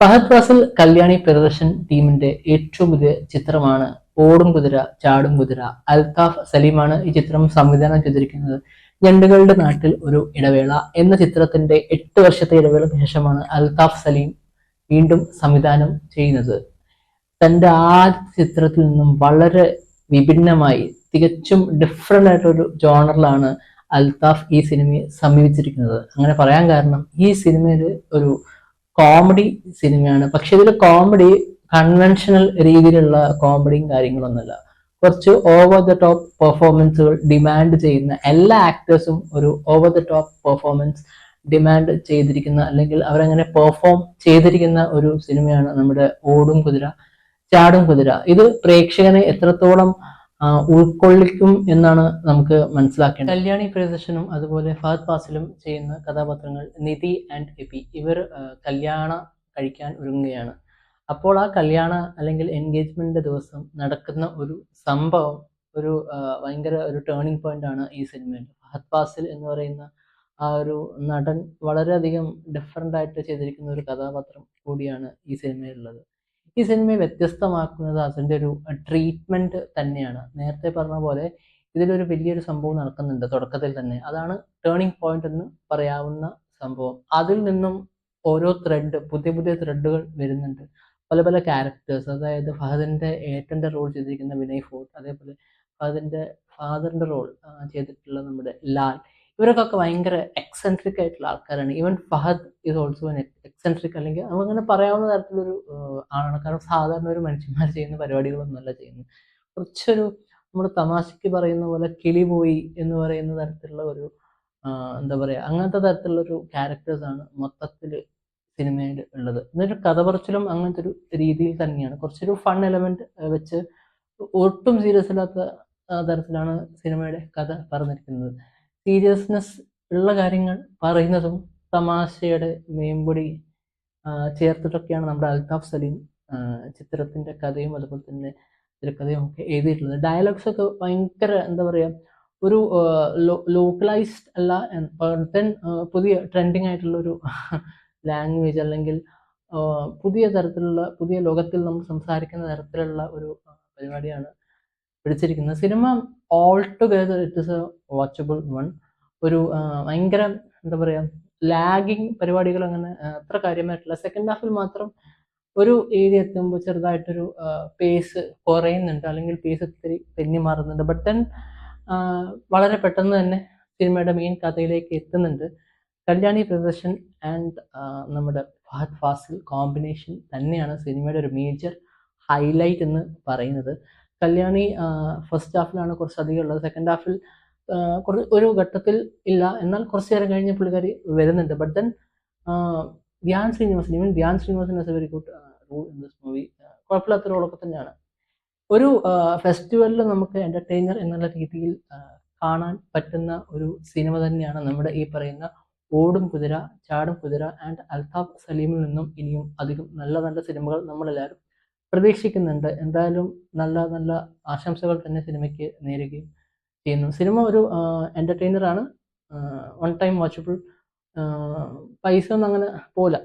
ഫഹദ് ഫാസിൽ കല്യാണി പ്രദർശൻ ടീമിന്റെ ഏറ്റവും പുതിയ ചിത്രമാണ് ഓടും കുതിര ചാടും കുതിര അൽതാഫ് സലീമാണ് ഈ ചിത്രം സംവിധാനം ചെയ്തിരിക്കുന്നത്. ഞണ്ടുകളുടെ നാട്ടിൽ ഒരു ഇടവേള എന്ന ചിത്രത്തിന്റെ എട്ട് വർഷത്തെ ഇടവേളയ്ക്ക് ശേഷമാണ് അൽതാഫ് സലീം വീണ്ടും സംവിധാനം ചെയ്യുന്നത്. തന്റെ ആദ്യ ചിത്രത്തിൽ നിന്നും വളരെ വിഭിന്നമായി തികച്ചും ഡിഫറെന്റ് ആയിട്ടൊരു ജോണറിലാണ് അൽതാഫ് ഈ സിനിമയെ സമീപിച്ചിരിക്കുന്നത്. അങ്ങനെ പറയാൻ കാരണം ഈ സിനിമയിൽ ഒരു കോമഡി സിനിമയാണ്. പക്ഷെ ഇതിൽ കോമഡി കൺവെൻഷണൽ രീതിയിലുള്ള കോമഡിയും കാര്യങ്ങളൊന്നുമല്ല. കുറച്ച് ഓവർ ദ ടോപ്പ് പെർഫോമൻസുകൾ ഡിമാൻഡ് ചെയ്യുന്ന എല്ലാ ആക്ടേഴ്സും ഒരു over the top performance demand ചെയ്തിരിക്കുന്ന അല്ലെങ്കിൽ അവരങ്ങനെ പെർഫോം ചെയ്തിരിക്കുന്ന ഒരു സിനിമയാണ് നമ്മുടെ ഓടും കുതിര ചാടും കുതിര ഇത് പ്രേക്ഷകനെ എത്രത്തോളം ഉൾക്കൊള്ളിക്കും എന്നാണ് നമുക്ക് മനസ്സിലാക്കേണ്ടത്. കല്യാണി പ്രിയദർശനും അതുപോലെ ഫഹദ് ഫാസിലും ചെയ്യുന്ന കഥാപാത്രങ്ങൾ നിധി ആൻഡ് എപി ഇവർ കല്യാണ കഴിക്കാൻ ഒരുങ്ങുകയാണ്. അപ്പോൾ ആ കല്യാണ അല്ലെങ്കിൽ എൻഗേജ്മെന്റിന്റെ ദിവസം നടക്കുന്ന ഒരു സംഭവം ഒരു ഭയങ്കര ഒരു ടേണിംഗ് പോയിന്റ് ആണ് ഈ സിനിമയിൽ. ഫഹദ് ഫാസിൽ എന്ന് പറയുന്ന ആ ഒരു നടൻ വളരെയധികം ഡിഫറെന്റ് ആയിട്ട് ചെയ്തിരിക്കുന്ന ഒരു കഥാപാത്രം കൂടിയാണ് ഈ സിനിമയിലുള്ളത്. ഈ സിനിമയെ വ്യത്യസ്തമാക്കുന്നത് അതിന്റെ ഒരു ട്രീറ്റ്മെന്റ് തന്നെയാണ്. നേരത്തെ പറഞ്ഞ പോലെ ഇതിലൊരു വലിയൊരു സംഭവം നടക്കുന്നുണ്ട് തുടക്കത്തിൽ തന്നെ. അതാണ് ടേണിംഗ് പോയിന്റ് എന്ന് പറയാവുന്ന സംഭവം. അതിൽ നിന്നും ഓരോ ത്രെഡ് പുതിയ പുതിയ ത്രെഡുകൾ വരുന്നുണ്ട്. പല പല ക്യാരക്ടേഴ്സ് അതായത് ഫഹദിന്റെ ഏറ്റന്റെ റോൾ ചെയ്തിരിക്കുന്ന വിനയ് ഫോർട്ട് അതേപോലെ ഫഹദിന്റെ ഫാദറിന്റെ റോൾ ചെയ്തിട്ടുള്ള നമ്മുടെ ലാൽ. ഇവരൊക്കെ ഭയങ്കര എക്സെൻട്രിക് ആയിട്ടുള്ള ആൾക്കാരാണ്. Even Fahad is also eccentric അല്ലെങ്കിൽ അങ്ങനെ പറയാവുന്ന തരത്തിലൊരു ആളാണ്. കാരണം സാധാരണ ഒരു മനുഷ്യന്മാർ ചെയ്യുന്ന പരിപാടികളൊന്നുമല്ല ചെയ്യുന്നത്. കുറച്ചൊരു നമ്മൾ തമാശയ്ക്ക് പറയുന്ന പോലെ കിളി പോയി എന്ന് പറയുന്ന തരത്തിലുള്ള ഒരു എന്താ പറയുക അങ്ങനത്തെ തരത്തിലുള്ള ഒരു ക്യാരക്ടേഴ്സാണ് മൊത്തത്തിൽ സിനിമയിൽ ഉള്ളത്. എന്നൊരു കഥ പറച്ചിലും അങ്ങനത്തെ ഒരു രീതിയിൽ തന്നെയാണ്. കുറച്ചൊരു ഫൺ എലമെന്റ് വെച്ച് ഒട്ടും സീരിയസ് അല്ലാത്ത തരത്തിലാണ് സിനിമയുടെ കഥ പറഞ്ഞിരിക്കുന്നത്. സീരിയസ്നെസ് ഉള്ള കാര്യങ്ങൾ പറയുന്നതും തമാശയുടെ മേമ്പൊടി ആ, ചേർത്തിട്ടൊക്കെയാണ് നമ്മുടെ അൽതാഫ് സലീം ചിത്രത്തിന്റെ കഥയും അതുപോലെ തന്നെ തിരക്കഥയും ഒക്കെ എഴുതിയിട്ടുള്ളത്. ഡയലോഗ്സ് ഒക്കെ ഭയങ്കര എന്താ പറയുക ഒരു ലോക്കലൈസ്ഡ് അല്ല തെൻ പുതിയ ട്രെൻഡിങ് ആയിട്ടുള്ള ഒരു ലാംഗ്വേജ് അല്ലെങ്കിൽ പുതിയ തരത്തിലുള്ള പുതിയ ലോകത്തിൽ നമ്മൾ സംസാരിക്കുന്ന തരത്തിലുള്ള ഒരു പരിപാടിയാണ് പിടിച്ചിരിക്കുന്നത്. Cinema altogether it is a watchable one ഒരു ഭയങ്കര എന്താ പറയുക ലാഗിങ് പരിപാടികൾ അങ്ങനെ അത്ര കാര്യമായിട്ടില്ല. സെക്കൻഡ് ഹാഫിൽ മാത്രം ഒരു ഏരിയ എത്തുമ്പോൾ ചെറുതായിട്ടൊരു പേസ് കുറയുന്നുണ്ട്. അല്ലെങ്കിൽ പേസ് ഒത്തിരി തെന്നി മാറുന്നുണ്ട്. ബട്ട് ദെൻ വളരെ പെട്ടെന്ന് തന്നെ സിനിമയുടെ മെയിൻ കഥയിലേക്ക് എത്തുന്നുണ്ട്. കല്യാണി പ്രദർശൻ ആൻഡ് നമ്മുടെ ഫഹദ് ഫാസിൽ കോമ്പിനേഷൻ തന്നെയാണ് സിനിമയുടെ ഒരു മേജർ ഹൈലൈറ്റ് എന്ന് പറയുന്നത്. കല്യാണി ഫസ്റ്റ് ഹാഫിലാണ് കുറച്ചധികം ഉള്ളത്. സെക്കൻഡ് ഹാഫിൽ കുറച്ച് ഒരു ഘട്ടത്തിൽ ഇല്ല. എന്നാൽ കുറച്ച് നേരം കഴിഞ്ഞ് പുള്ളിക്കാരി വരുന്നുണ്ട്. But then Dhyan Sreenivasan even Dhyan Sreenivasan is a very good role in this movie കുഴപ്പമില്ലാത്ത റോളൊക്കെ തന്നെയാണ്. ഒരു ഫെസ്റ്റിവലിൽ നമുക്ക് എന്റർടൈനർ എന്നുള്ള രീതിയിൽ കാണാൻ പറ്റുന്ന ഒരു സിനിമ തന്നെയാണ് നമ്മുടെ ഈ പറയുന്ന ഓടും കുതിര ചാടും കുതിര ആൻഡ് അൽതാഫ് സലീമിൽ നിന്നും ഇനിയും അധികം നല്ല നല്ല സിനിമകൾ നമ്മളെല്ലാവരും പ്രതീക്ഷിക്കുന്നുണ്ട്. എന്തായാലും നല്ല നല്ല ആശംസകൾ തന്നെ സിനിമയ്ക്ക് നേരുകയും ചെയ്യുന്നു. സിനിമ ഒരു എന്റർടൈനറാണ് വൺ ടൈം വാച്ചബിൾ പൈസ ഒന്നും അങ്ങനെ പോല.